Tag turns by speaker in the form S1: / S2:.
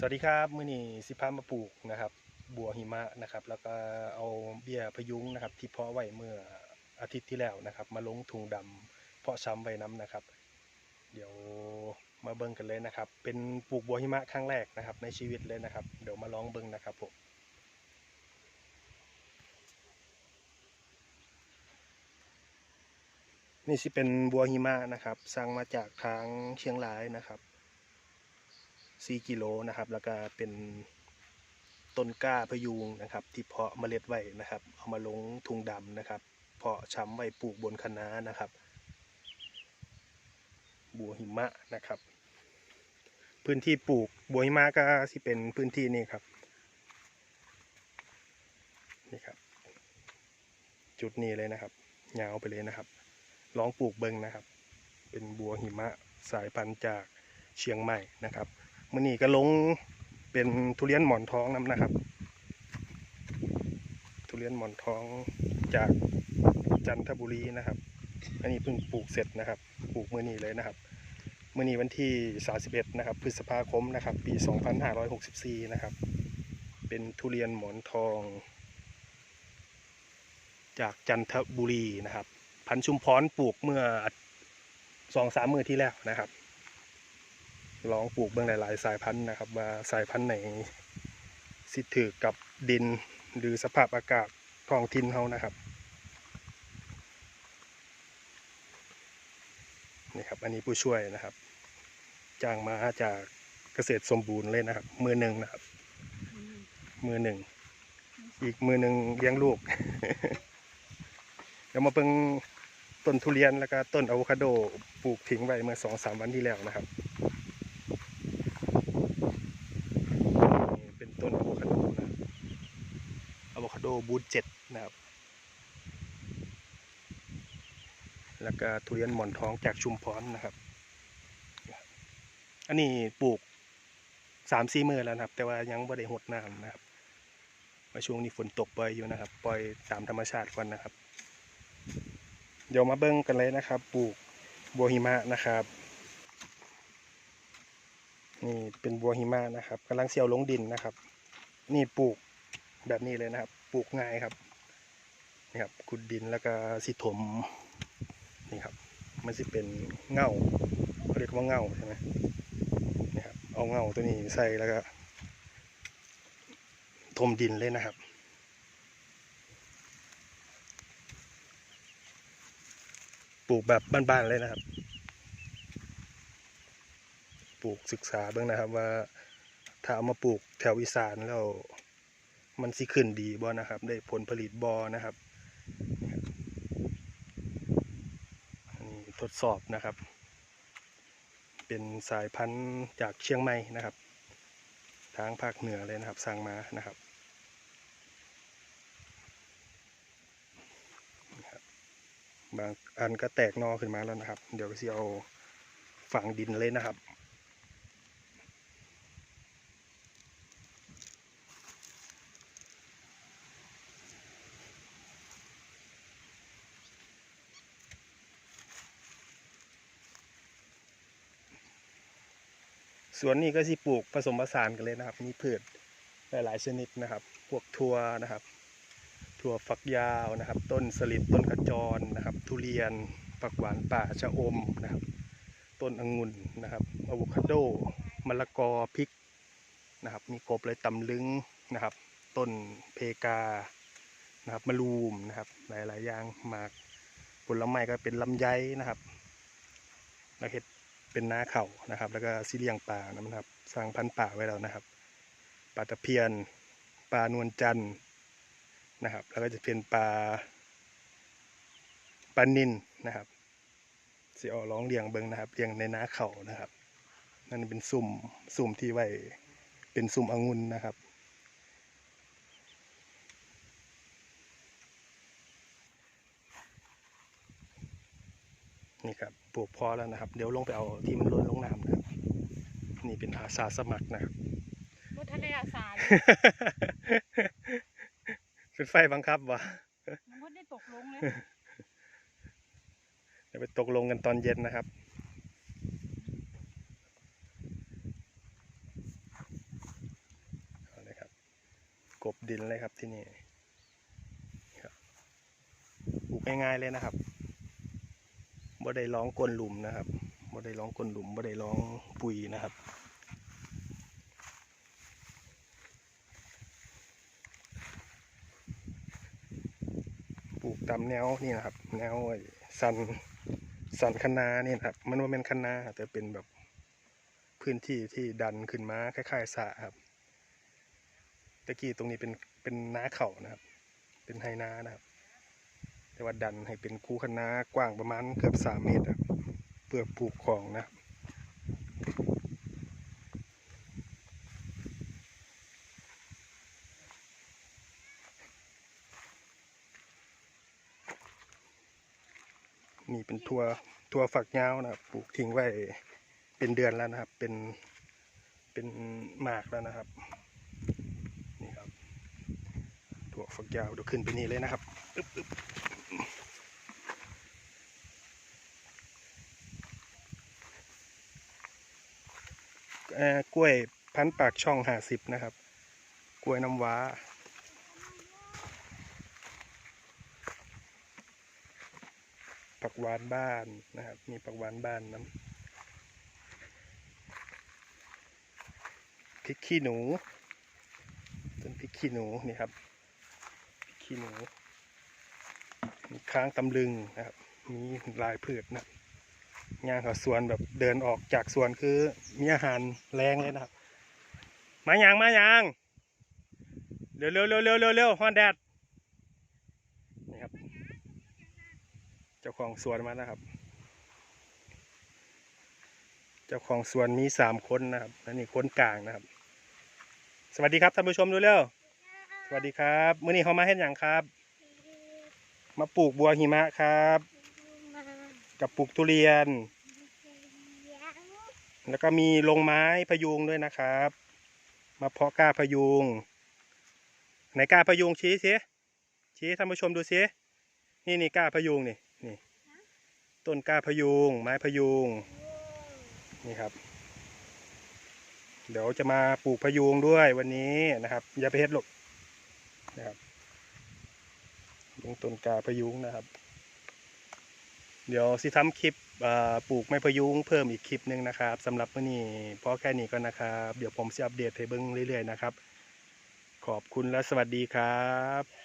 S1: สวัสดีครับมื้อนี้สิพามาปลูกนะครับ บัวหิมะนะครับ แล้วก็เอาเบี้ยพยุงนะครับ ที่เพาะไว้เมื่ออาทิตย์ที่แล้วนะครับ มาลงถุงดำเพาะช้ำไว้น้ำนะครับ เดี๋ยวมาเบิ่งกันเลยนะครับ เป็นปลูกบัวหิมะครั้งแรกนะครับ ในชีวิตเลยนะครับ เดี๋ยวมาลองเบิ่งนะครับผมนี่สิเป็นบัวหิมะนะครับสั่งมาจากทางเชียงรายนะครับ 4กิโลนะครับ แล้วก็เป็นต้นกล้าพะยูงนะครับ ที่เพาะเมล็ดไว้นะครับ เอามาลงถุงดำนะครับ เพาะช้ำไว้ปลูกบนคะน้านะครับ บัวหิมะนะครับ พื้นที่ปลูกบัวหิมะก็สิเป็นพื้นที่นี่ครับนี่ครับ จุดนี้เลยนะครับยาวไปเลยนะครับ ลองปลูกเบิงนะครับ เป็นบัวหิมะสายพันธุ์จากเชียงใหม่นะครับ มื่อนี้ก็ลงเป็นทุเรียนหมอนทองน้ำนะครับ ทุเรียนหมอนทองจากจันทบุรีนะครับ อันนี้เพิ่งปลูกเสร็จนะครับ ปลูกมื่อนี้เลยนะครับมื่อนี้วันที่ 31 นะครับ พฤษภาคมนะครับ ปี 2564 นะครับ เป็นทุเรียนหมอนทอง จากจันทบุรีนะครับ พันชุมพรปลูกเมื่อสองสามมือที่แล้วนะครับ ลองปลูกเบื้องหลายๆ สายพันธุ์นะครับว่าสายพันธุ์ไหนสิถือกับดินหรือสภาพอากาศท้องถิ่นเขานะครับนี่ครับอันนี้ผู้ช่วยนะครับจ้างมาจากเกษตรสมบูรณ์เลยนะครับ มือหนึ่งนะครับ มือหนึ่ง อีกมือหนึ่งเลี้ยงลูก เดี๋ยวมาเบิ่งต้นทุเรียนแล้วก็ต้นอะโวคาโดปลูกทิ้งไว้เมื่อสองสามวันที่แล้วนะครับนี่เป็นต้นอะโวคาโดนะครับอะโวคาโด บูทเจ็ดนะครับ แล้วก็ทุเรียนหมอนทองจากชุมพรนะครับ อันนี้ปลูกสามสี่มือแล้วนะครับ แต่ว่ายังไม่ได้หดน้ำนะครับว่าช่วงนี้ฝนตกปล่อยอยู่นะครับ ปล่อยตามธรรมชาติก่อนนะครับ เดี๋ยวมาเบิ้งกันเลยนะครับ ปลูกบัวหิมะนะครับนี่เป็นบัวหิมะนะครับกำลังเสียวลงดินนะครับ นี่ปลูกแบบนี้เลยนะครับ ปลูกง่ายครับนี่ครับขุดดินแล้วก็สิถมนี่ครับ มันจะเป็นเงาเขาเรียกว่าเงาใช่ไหมนี่ครับเอาเงาตัวนี้ใส่แล้วก็ถมดินเลยนะครับปลูกแบบบ้านๆเลยนะครับ ปลูกศึกษาเบ้างนะครับว่าถ้าเอามาปลูกแถวอีสานแล้ว มันสิขึ้นดีบ่นะครับ ได้ผลผลิตบ่นะครับนนี้ทดสอบนะครับ เป็นสายพันธุ์จากเชียงใหม่นะครับ ทางภาคเหนือเลยนะครับ สั่งมานะครับบางอันก็แตกนอขึ้นมาแล้วนะครับ เดี๋ยวก็จะเอาฝังดินเลยนะครับ สวนนี้ก็สิปลูกผสมผสานกันเลยนะครับ มีพืชหลายๆชนิดนะครับ พวกถั่วนะครับถั่วฝักยาวนะครับ ต้นสลิดต้นขจรนะครับ ทุเรียนผักหวานป่าชะอมนะครับ ต้นองุ่นนะครับอะโวคาโดมะละกอพริกนะครับ มีครบเลยตำลึงนะครับ ต้นเพกานะครับมะลูมนะครับ หลายๆอย่างหมากผลไม้ก็เป็นลำไยนะครับแล้วเห็ด เป็นนาเข่านะครับ แล้วก็ซิเลียงป่านะครับ สร้างพันธุ์ป่าไว้แล้วนะครับปลาตะเพียนปลานวลจันทร์นะครับ แล้วก็จะเป็นปลาปลานินนะครับสีออร้องเลี้ยงเบิงนะครับเลี้ยงในนาเขานะครับ นั่นเป็นสุ่มสุ่มที่ไว้เป็นสุ่มองุ่นนะครับ นี่ครับปลูกพอแล้วนะครับ เดี๋ยวลงไปเอาที่มันล้นลงน้ำนะครับนี่เป็นอาสาสมัครนะครับ
S2: พุทธเลอาสาอยู่
S1: เป็นไฟบังคับวะ
S2: มันก็ได้ตกลงเลย
S1: เดี๋ยวไปตกลงกันตอนเย็นนะครับบดินเลยครับที่นี่ครับปลูกง่ายๆเลยนะครับ บ่ได้ร้องก้นหลุมนะครับบ่ได้ร้องก้นหลุมบ่ได้ร้องปุ๋ยนะครับปลูกตามแนวนี่นะครับ แนวสันสันคะนานี่นะครับ มันว่าเป็นคะนาแต่เป็นแบบพื้นที่ที่ดันขึ้นมาคล้ายๆสระครับตะกี้ตรงนี้เป็นเป็นนาเข่านะครับ เป็นไฮนานะครับ แต่ว่าดันให้เป็นคูคะนากว้างประมาณเกือบสามเมตรเพื่อปลูกของนะนี่เป็นทัวทัวฝักยาวนะปลูกทิ้งไว้เป็นเดือนแล้วนะครับ เป็นเป็นหมากแล้วนะครับนี่ครับถั่วฝักยาวเดี๋ยวขึ้นไปนี่เลยนะครับอึ๊บอึ๊บเอ่อ กล้วยพันปากช่องห้าสิบนะครับ กล้วยน้ำว้า ผักหวานบ้านนะครับ มีผักหวานบ้านน้ำพริกขี้หนูต้นพริกขี้หนูนี่ครับพริกขี้หนูมีค้างตำลึงนะครับ มีลายพืชนะ งานเขาสวนแบบเดินออกจากสวนคือมีอาหารแรงเลยนะครับ มาอย่างมาอย่างเร็วเร็วเร็วเร็วเร็วเร็วฮอนแดดนี่ครับ เจ้าของสวนมานะครับ เจ้าของสวนมีสามคนนะครับและนี่คนกลางนะครับ สวัสดีครับท่านผู้ชมดูเร็วสวัสดีครับ มื้อนี้เขามาเห็นอย่างครับ มาปลูกบัวหิมะครับ กับปลูกทุเรียน แล้วก็มีลงไม้พยุงด้วยนะครับ มาเพาะกล้าพยุงไหนกล้าพยุงชี้สิชี้ท่านผู้ชมดูสินี่นี่กล้าพยุงนี่นี่ ต้นกล้าพยุง ไม้พยุงนี่ครับ เดี๋ยวจะมาปลูกพยุงด้วยวันนี้นะครับ อย่าไปเฮ็ดหรอกนะครับลงต้นกล้าพยุงนะครับ เดี๋ยวสิทำคลิปปลูกไม้พยุงเพิ่มอีกคลิปหนึ่งนะครับสำหรับวันนี้พอแค่นี้ก็นะครับ เดี๋ยวผมจะอัปเดตให้เบิ้งเรื่อยๆนะครับ ขอบคุณและสวัสดีครับ